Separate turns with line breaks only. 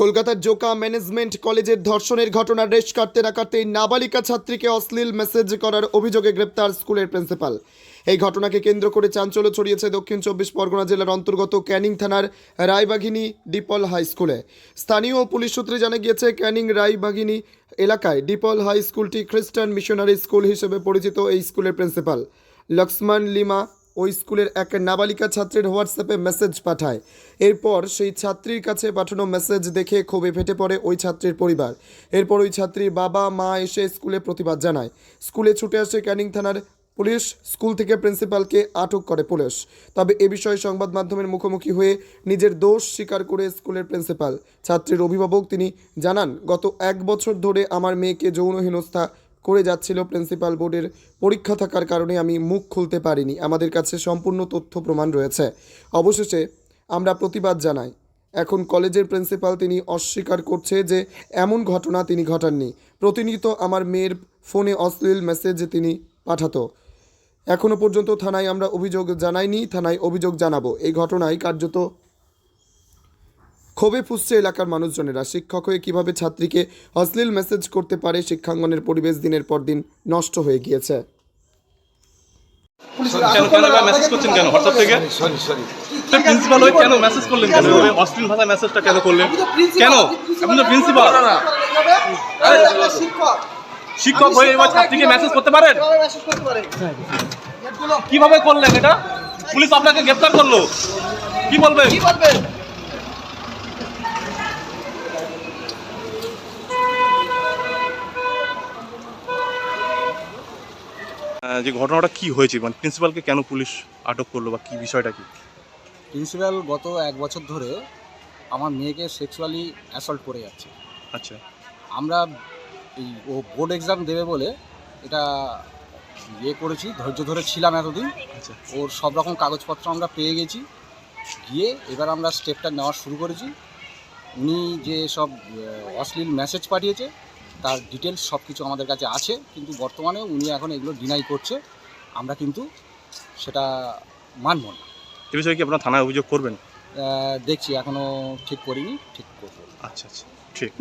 কলকাতার জোকা ম্যানেজমেন্ট কলেজের ধর্ষণের ঘটনার রেশ কাটতে না কাটতেই নাবালিকা ছাত্রীকে অশ্লীল মেসেজ করার অভিযোগে গ্রেপ্তার স্কুলের প্রিন্সিপাল। এই ঘটনাকে কেন্দ্র করে চাঞ্চল্য ছড়িয়েছে দক্ষিণ চব্বিশ পরগনা জেলার অন্তর্গত ক্যানিং থানার রায়বাঘিনী ডিপল হাই স্কুলে। স্থানীয় পুলিশ সূত্রে জানা গিয়েছে, ক্যানিং রায়বাঘিনী এলাকায় ডিপল হাই স্কুলটি খ্রিস্টান মিশনারি স্কুল হিসেবে পরিচিত এই স্কুলের প্রিন্সিপাল। লক্ষ্মণ লিমা ওই স্কুলের এক নাবালিকা ছাত্রীর হোয়াটসঅ্যাপে মেসেজ পাঠায়। এরপর সেই ছাত্রীর কাছে পাঠানো মেসেজ দেখে ক্ষোভে ফেটে পড়ে ওই ছাত্রীর পরিবার। এরপর ওই ছাত্রীর বাবা, মা এসে স্কুলে প্রতিবাদ জানায়। স্কুলে ছুটে আসে ক্যানিং থানার পুলিশ। স্কুল থেকে প্রিন্সিপালকে আটক করে পুলিশ। তবে এ বিষয়ে সংবাদ মাধ্যমের মুখোমুখি হয়ে নিজের দোষ স্বীকার করে স্কুলের প্রিন্সিপাল। ছাত্রীর অভিভাবক তিনি জানান, গত এক বছর ধরে আমার মেয়েকে যৌন হেনস্থা করে যাচ্ছিল প্রিন্সিপাল বোর্ডের পরীক্ষা থাকার কারণে আমি মুখ খুলতে পারিনি। আমাদের কাছে সম্পূর্ণ তথ্য প্রমাণ রয়েছে। অবশেষে আমরা প্রতিবাদ জানাই। এখন কলেজের প্রিন্সিপাল তিনি অস্বীকার করছে যে এমন ঘটনা তিনি ঘটাননি। প্রতিনিয়ত আমার মেয়ের ফোনে অশ্লীল মেসেজ তিনি পাঠাতো। এখনও পর্যন্ত থানায় আমরা অভিযোগ জানাইনি, থানায় অভিযোগ জানাব। এই ঘটনায় কার্যত ক্ষোভে ফুসছে এলাকার মানুষজনেরা। শিক্ষক হয়ে কীভাবে ছাত্রীকে অশ্লীল মেসেজ করতে পারে শিক্ষাঙ্গনের পরিবেশ দিনের পর দিন নষ্ট হয়ে গিয়েছে।
কেন কেন মেসেজ করছেন কেন? হোয়াটসঅ্যাপ থেকে?
Sorry sorry.
প্রিন্সিপাল হয়ে কেন মেসেজ করলেন কেন? অশ্লীল ভাষায় মেসেজটা কেন করলেন? কেন? আপনি তো প্রিন্সিপাল শিক্ষক। হয়ে এবার ছাত্রীকে মেসেজ করতে পারেন? কীভাবে করলেন এটা? পুলিশ আপনাকে গ্রেফতার করল। কি বলবেন? আহ, যে ঘটনাটা কি হয়েছে? মানে প্রিন্সিপালকে কেন পুলিশ আটক করল বা কি বিষয়টা কি?
প্রিন্সিপাল গত এক বছর ধরে আমার মেয়েকে সেক্সুয়ালি অ্যাসল্ট করে যাচ্ছে।
আচ্ছা।
আমরা এই ও বোর্ড এক্সাম দেবে বলে এটা ইয়ে করেছি ধৈর্য ধরে ছিলাম এতদিন।
আচ্ছা।
ওর সব রকম কাগজপত্র আমরা পেয়ে গেছি। গিয়ে এবার আমরা স্টেপটা নেওয়া শুরু করেছি। উনি যে সব অশ্লীল মেসেজ পাঠিয়েছে তার ডিটেলস সব কিছু আমাদের কাছে আছে কিন্তু বর্তমানে উনি এখন এগুলো ডিনাই করছে। আমরা কিন্তু সেটা মানব না।
এ বিষয়ে কি আপনার থানায় অভিযোগ করবেন?
দেখছি এখনও ঠিক করিনি ঠিক করব।
আচ্ছা আচ্ছা ঠিক।